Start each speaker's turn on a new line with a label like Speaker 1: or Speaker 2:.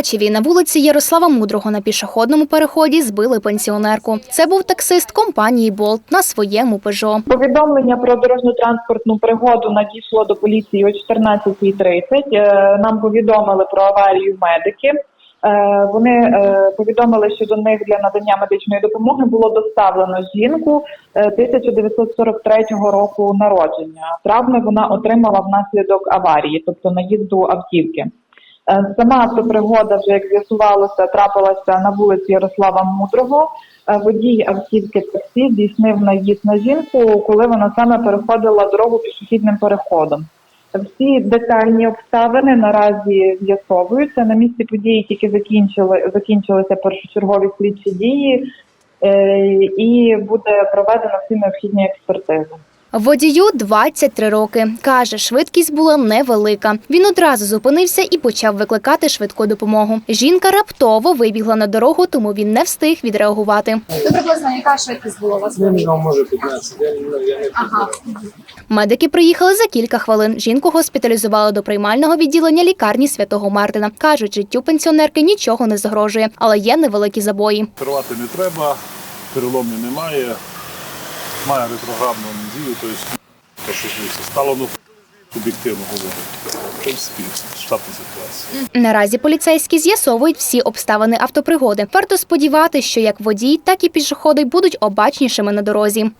Speaker 1: Мукачеві на вулиці Ярослава Мудрого на пішохідному переході збили пенсіонерку. Це був таксист компанії Болт на своєму пежо.
Speaker 2: Повідомлення про дорожньо-транспортну пригоду надійшло до поліції о 14.30. Е, Нам повідомили про аварію медики. Е, Вони е, повідомили, що до них для надання медичної допомоги було доставлено жінку е, 1943 року народження. Травми вона отримала внаслідок аварії, тобто наїзду автівки. Е, Сама автопригода, вже як з'ясувалося, трапилася на вулиці Ярослава Мудрого. Е, Водій автівки таксі здійснив наїзд на жінку, коли вона саме переходила дорогу пішохідним переходом. Всі детальні обставини наразі з'ясовуються. На місці події тільки закінчили закінчилися першочергові слідчі дії, е, і буде проведено всі необхідні експертизи.
Speaker 1: Водію 23 роки. Каже, швидкість була невелика. Він одразу зупинився і почав викликати швидку допомогу. Жінка раптово вибігла на дорогу, тому він не встиг відреагувати.
Speaker 3: Ну, приблизно яка швидкість була у вас?
Speaker 4: Я не знаю, може 15, я я не
Speaker 3: Ага.
Speaker 1: Медики приїхали за кілька хвилин. Жінку госпіталізували до приймального відділення лікарні святого Мартина. кажуть, життю пенсіонерки нічого не загрожує, але є невеликі забої.
Speaker 5: Оперувати не треба, переломів немає, має ретроградну дію, тобто те, що стало, ну, об'єктивно говорити. В принципі, штатна ситуація.
Speaker 1: Наразі поліцейські з'ясовують всі обставини автопригоди. Варто сподіватися, що як водій, так і пішоходи будуть обачнішими на дорозі.